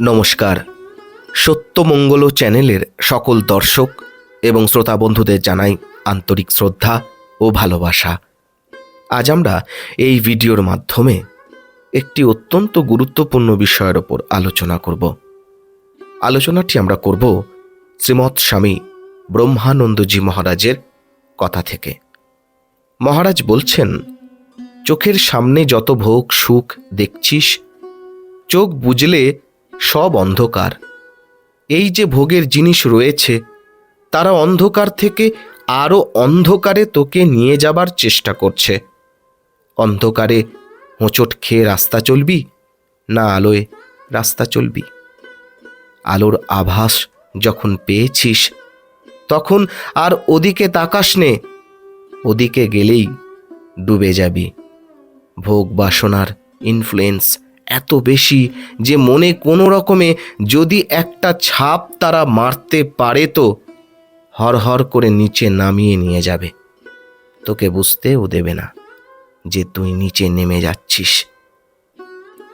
নমস্কার। সত্যমঙ্গল চ্যানেলের সকল দর্শক এবং শ্রোতা বন্ধুদের জানাই আন্তরিক শ্রদ্ধা ও ভালোবাসা। আজ আমরা এই ভিডিওর মাধ্যমে একটি অত্যন্ত গুরুত্বপূর্ণ বিষয়ের ওপর আলোচনা করব। আলোচনাটি আমরা করব শ্রীমৎ স্বামী ব্রহ্মানন্দজি মহারাজের কথা থেকে। মহারাজ বলছেন, চোখের সামনে যত ভোগ সুখ দেখছিস, চোখ বুঝলে সব অন্ধকার। এই যে ভোগের জিনিস রয়েছে, তারা অন্ধকার থেকে আরও অন্ধকারে তোকে নিয়ে যাবার চেষ্টা করছে। অন্ধকারে হোঁচট খেয়ে রাস্তা চলবি, না আলোয় রাস্তা চলবি। আলোর আভাস যখন পেয়েছিস, তখন আর ওদিকে তাকাস নে, ওদিকে গেলেই ডুবে যাবি। ভোগ বাসনার ইনফ্লুয়েন্স এত বেশি যে মনে কোনো রকমে যদি একটা ছাপ তারা মারতে পারে তো হর করে নিচে নামিয়ে নিয়ে যাবে। তোকে বুঝতে ও দেবে না যে তুই নিচে নেমে যাচ্ছিস।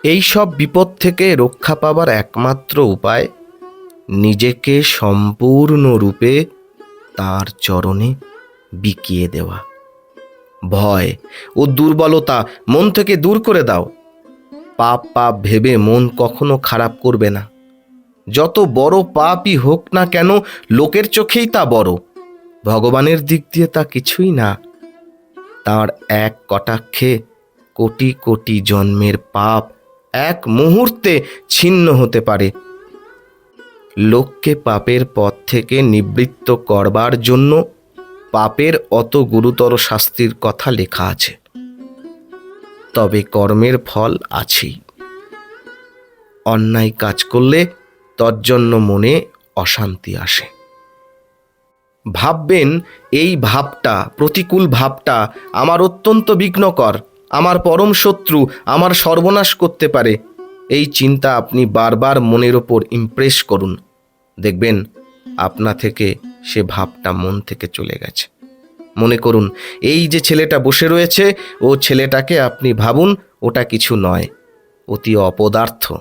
এই সব বিপদ থেকে রক্ষা পাবার একমাত্র উপায় নিজেকে সম্পূর্ণরূপে তার চরণে বিকিয়ে দেওয়া। ভয় ও দুর্বলতা মন থেকে দূর করে দাও। পাপ পাপ ভেবে মন কখনো খারাপ করবে না। যত বড় পাপই হোক না কেন, লোকের চোখেই তা বড়। ভগবানের দিক দিয়ে তা কিছুই না। তার এক কটাক্ষে কোটি কোটি জন্মের পাপ এক মুহূর্তে ছিন্ন হতে পারে। লোককে পাপের পথ থেকে নিবৃত্ত করবার জন্য পাপের অত গুরুতর শাস্তির কথা লেখা আছে। তবে কর্মের ফল আছেই অন্যায় কাজ করলে তজ্জন্য মনে অশান্তি আসে। ভাববেন, এই ভাবটা, প্রতিকূল ভাবটা আমার অত্যন্ত বিঘ্নকর, আমার পরম শত্রু আমার সর্বনাশ করতে পারে। এই চিন্তা আপনি বারবার মনের ওপর ইমপ্রেস করুন। দেখবেন, আপনা থেকে সে ভাবটা মন থেকে চলে গেছে। মনে করুন, এই যে ছেলেটা বসে রয়েছে, ও ছেলেটাকে আপনি ভাবুন, ওটা কিছু নয়, অতি অপদার্থ।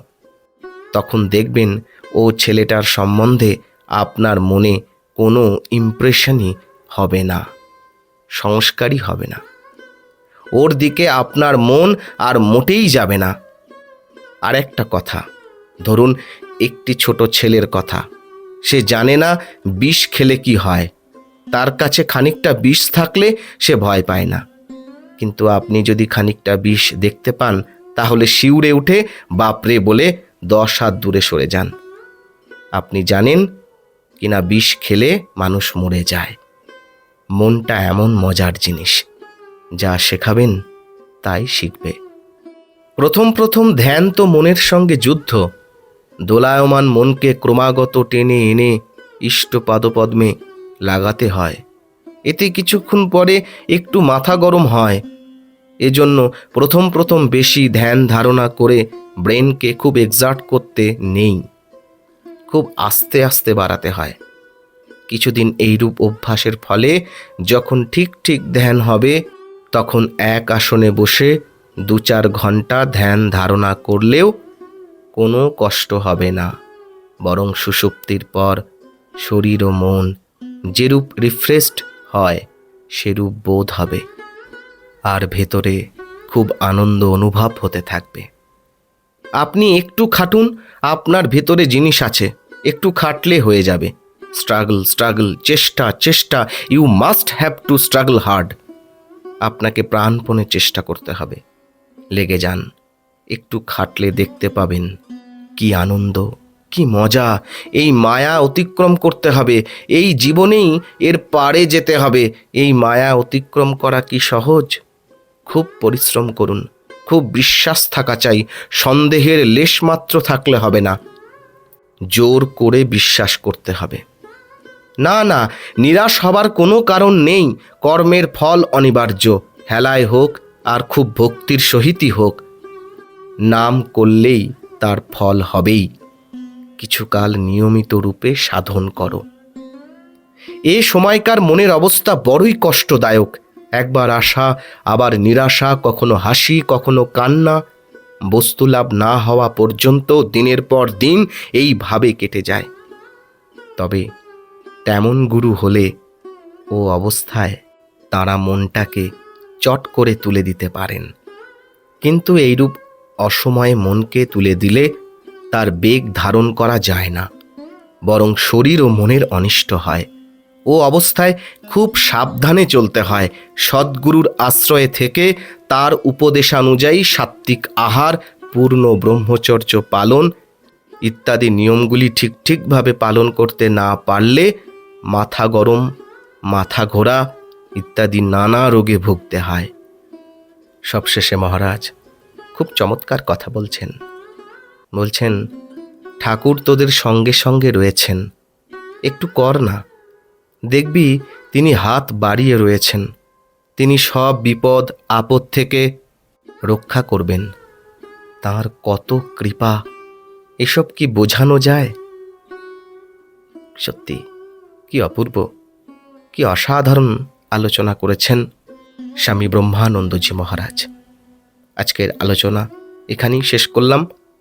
তখন দেখবেন, ও ছেলেটার সম্বন্ধে আপনার মনে কোনো ইমপ্রেশনই হবে না, সংস্কারই হবে না। ওর দিকে আপনার মন আর মোটেই যাবে না। আর একটা কথা, ধরুন, একটি ছোট ছেলের কথা, সে জানে না বিষ খেলে কি হয়। তার কাছে খানিকটা বিষ থাকলে সে ভয় পায় না। কিন্তু আপনি যদি খানিকটা বিষ দেখতে পান, তাহলে শিউরে উঠে বাপরে বলে দশ হাত দূরে সরে যান। আপনি জানেন, কিনা বিষ খেলে মানুষ মরে যায়। মনটা এমন মজার জিনিস, যা শেখাবেন, তাই শিখবে। প্রথম প্রথম ধ্যান তো মনের সঙ্গে যুদ্ধ। দোলায়মান মনকে ক্রমাগত টেনে এনে ইষ্ট পাদপদ্মে লাগাতে হয়। এতে কিছুক্ষণ পরে একটু মাথা গরম হয়। এজন্য প্রথম প্রথম বেশি ধ্যান ধারণা করে ব্রেনকে খুব এক্সার্ট করতে নেই। খুব আস্তে আস্তে বাড়াতে হয়। কিছুদিন এইরূপ অভ্যাসের ফলে যখন ঠিক ঠিক ধ্যান হবে, তখন এক আসনে বসে দু চার ঘণ্টা ধ্যান ধারণা করলেও কোনো কষ্ট হবে না। বরং সুষুপ্তির পর শরীর ও মন যেরূপ রিফ্রেশড হয়, সেরূপ বোধ হবে। আর ভেতরে খুব আনন্দ অনুভব হতে থাকবে। আপনি একটু খাটুন, আপনার ভেতরে জিনিস আছে, একটু খাটলে হয়ে যাবে। স্ট্রাগল স্ট্রাগল, চেষ্টা চেষ্টা, you must have to struggle hard. আপনাকে প্রাণপণে চেষ্টা করতে হবে। লেগে যান, একটু খাটলে দেখতে পাবেন কি আনন্দ। কি মজা। এই মায়া অতিক্রম করতে হবে। এই জীবনেই এর পারে যেতে হবে। এই মায়া অতিক্রম করা কি সহজ? খুব পরিশ্রম করুন। খুব বিশ্বাস থাকা চাই। সন্দেহের লেশমাত্র থাকলে হবে না। জোর করে বিশ্বাস করতে হবে। না না, নিরাশ হবার কোনো কারণ নেই। কর্মের ফল অনিবার্য। হেলায় হোক আর খুব ভক্তির সহিতই হোক। নাম করলেই তার ফল হবেই। কিছুকাল নিয়মিত রূপে সাধন করো। এ সময়কার মনের অবস্থা বড়ই কষ্টদায়ক। একবার আশা, আবার নিরাশা, কখনো হাসি, কখনো কান্না। বস্তুলাভ না হওয়া পর্যন্ত দিনের পর দিন এইভাবে কেটে যায়। তবে তেমন গুরু হলে ও অবস্থায় তারা মনটাকে চট করে তুলে দিতে পারেন। কিন্তু এইরূপ অসময়ে মনকে তুলে দিলে তার বেগ ধারণ করা যায় না, বরং শরীর ও মনের অনিষ্ট হয়। ও অবস্থায় খুব সাবধানে চলতে হয়। সদ্গুরুর আশ্রয়ে থেকে তার উপদেশানুযায়ী সাত্ত্বিক আহার, পূর্ণ ব্রহ্মচর্য পালন ইত্যাদি নিয়মগুলি ঠিক ঠিকভাবে পালন করতে না পারলে মাথা গরম, মাথা ঘোরা ইত্যাদি নানা রোগে ভুগতে হয়। সবশেষে মহারাজ, খুব চমৎকার কথা বলছেন। বলছেন, ঠাকুর তোদের সঙ্গে সঙ্গে রয়েছেন। একটু কর না। দেখবি তিনি হাত বাড়িয়ে রয়েছেন। তিনি সব বিপদ, আপদ থেকে রক্ষা করবেন। তার কত কৃপা, এসব কি বোঝানো যায়? সত্যি, কি অপূর্ব, কি অসাধারণ আলোচনা করেছেন স্বামী ব্রহ্মানন্দজি মহারাজ। আজকের আলোচনা এখানেই শেষ করলাম।